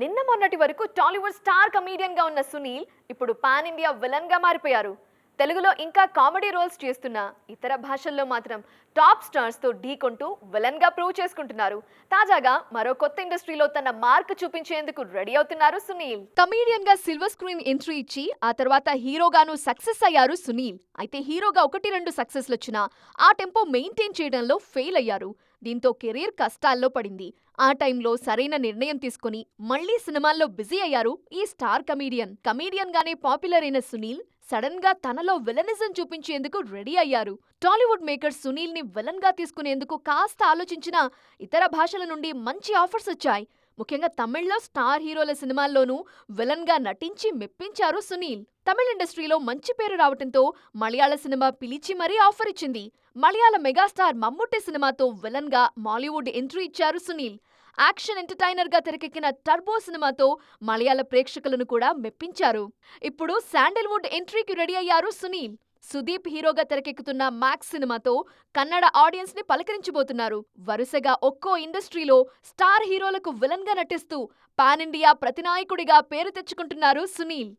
నిన్న మొన్నటి వరకు టాలీవుడ్ స్టార్ కమీడియన్గా ఉన్న సునీల్ ఇప్పుడు పాన్ ఇండియా విలన్గా మారిపోయారు. తెలుగులో ఇంకా కామెడీ రోల్స్ చేస్తున్న ఇతర భాషల్లో మాత్రం టాప్ స్టార్స్తో ఢీకొంటూ విలన్గా ప్రూవ్ చేసుకుంటున్నారు. తాజాగా మరో కొత్త ఇండస్ట్రీలో తన మార్క్ చూపించేందుకు రెడీ అవుతున్నారు సునీల్. కమీడియన్గా సిల్వర్ స్క్రీన్ ఎంట్రీ ఇచ్చి ఆ తర్వాత హీరోగాను సక్సెస్ అయ్యారు సునీల్. అయితే హీరోగా ఒకటి రెండు సక్సెస్లు వచ్చినా ఆ టెంపో మెయింటైన్ చేయడంలో ఫెయిల్ అయ్యారు. దీంతో కెరీర్ కష్టాల్లో పడింది. ఆ టైంలో సరైన నిర్ణయం తీసుకుని మళ్ళీ సినిమాల్లో బిజీ అయ్యారు ఈ స్టార్ కమీడియన్. కమీడియన్ గానే పాపులర్ అయిన సునీల్ సడన్గా తనలో విలనిజం చూపించేందుకు రెడీ అయ్యారు. టాలీవుడ్ మేకర్ సునీల్ని విలన్గా తీసుకునేందుకు కాస్త ఆలోచించిన ఇతర భాషల నుండి మంచి ఆఫర్స్ వచ్చాయి. ముఖ్యంగా తమిళ్ళో స్టార్ హీరోల సినిమాల్లోనూ విలన్గా నటించి మెప్పించారు సునీల్. తమిళ ఇండస్ట్రీలో మంచి పేరు రావటంతో మలయాళ సినిమా పిలిచి మరీ ఆఫర్ ఇచ్చింది. మలయాళ మెగాస్టార్ మమ్ముట్టి సినిమాతో విలన్గా మాలీవుడ్ ఎంట్రీ ఇచ్చారు సునీల్. యాక్షన్ ఎంటర్టైనర్గా తెరకెక్కిన టర్బో సినిమాతో మలయాళ ప్రేక్షకులను కూడా మెప్పించారు. ఇప్పుడు శాండల్వుడ్ ఎంట్రీకి రెడీ అయ్యారు సునీల్. సుదీప్ హీరోగా తెరకెక్కుతున్న మ్యాక్స్ సినిమాతో కన్నడ ఆడియన్స్ని పలకరించబోతున్నారు. వరుసగా ఒక్కో ఇండస్ట్రీలో స్టార్ హీరోలకు విలన్గా నటిస్తూ పాన్ ఇండియా ప్రతినాయకుడిగా పేరు తెచ్చుకుంటున్నారు సునీల్.